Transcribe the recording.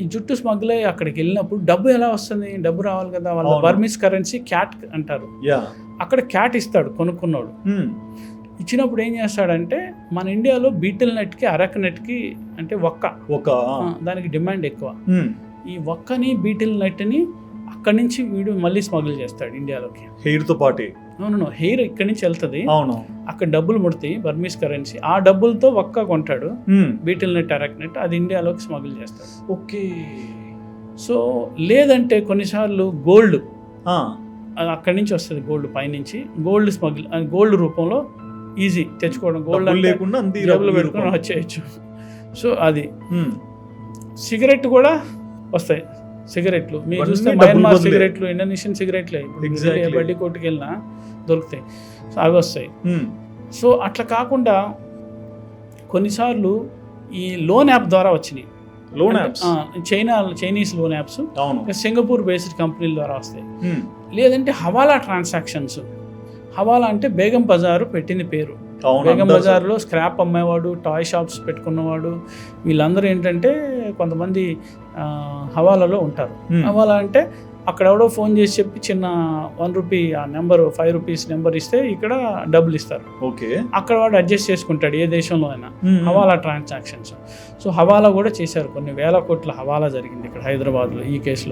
ఈ జుట్టు స్మగ్లర్ అక్కడికి వెళ్ళినప్పుడు డబ్బు ఎలా వస్తుంది? డబ్బు రావాలి కదా? వాళ్ళ. బర్మిస్ కరెన్సీ క్యాట్ అంటారు. యా. అక్కడ క్యాట్ ఇస్తాడు కొనుక్కున్నాడు. ఇచ్చినప్పుడు ఏం చేస్తాడంటే మన ఇండియాలో బీటిల్ నెట్కి అరక్ నెట్కి అంటే ఒక్క దానికి డిమాండ్ ఎక్కువ. ఈ ఒక్కని బీటిల్ నెట్ని అక్కడి నుంచి వీడు మళ్ళీ స్మగుల్ చేస్తాడు ఇండియాలోకి. హెయిర్తో పాటి అవును హెయిర్ ఇక్కడి నుంచి వెళ్తుంది. అవును. అక్కడ డబ్బులు ముడతాయి బర్మీస్ కరెన్సీ. ఆ డబ్బులతో ఒక్క కొంటాడు. బీటిల్ నెట్ అరక్ నెట్ అది ఇండియాలోకి స్మగుల్ చేస్తాడు. ఓకే. సో లేదంటే కొన్నిసార్లు గోల్డ్. అక్కడి నుంచి వస్తుంది గోల్డ్ పైనుంచి. గోల్డ్ స్మగ్ల్ గోల్డ్ రూపంలో ఈజీ తెచ్చుకోవడం. గోల్డ్ డబ్బులు లేకుండా రూపం. పెట్టుకొని వచ్చేయచ్చు. సో అది. సిగరెట్ కూడా వస్తాయి. సిగరెట్లు. మీరు చూస్తే మయన్మార్. సిగరెట్లు ఇండోనేషియన్ సిగరెట్లే. ఇప్పుడు బడ్డీ కొట్టుకు వెళ్ళినా దొరుకుతాయి. సో అవి వస్తాయి. సో అట్లా కాకుండా కొన్నిసార్లు ఈ లోన్ యాప్ ద్వారా వచ్చినాయి. Loan apps? China Chinese loan apps. Singapore based కంపెనీల ద్వారా వస్తాయి. లేదంటే హవాలా ట్రాన్సాక్షన్స్. హవాలా అంటే బేగం బజారు పెట్టిన పేరు. బేగం బజార్లో స్క్రాప్ అమ్మేవాడు టాయ్ షాప్స్ పెట్టుకున్నవాడు. వీళ్ళందరూ ఏంటంటే కొంతమంది హవాలాలో ఉంటారు. హవాలా అంటే అక్కడ ఎవడో ఫోన్ చేసి చెప్పి చిన్న వన్ రూపీ ఆ నెంబర్ ఫైవ్ రూపీస్ నెంబర్ ఇస్తే ఇక్కడ డబ్బులు ఇస్తారు. ఓకే. అక్కడ వాడు అడ్జస్ట్ చేసుకుంటాడు ఏ దేశంలో అయినా. హవాలా ట్రాన్సాక్షన్స్. సో హవాలా కూడా చేశారు. కొన్ని వేల కోట్ల హవాలా జరిగింది ఇక్కడ హైదరాబాద్లో ఈ కేసులో.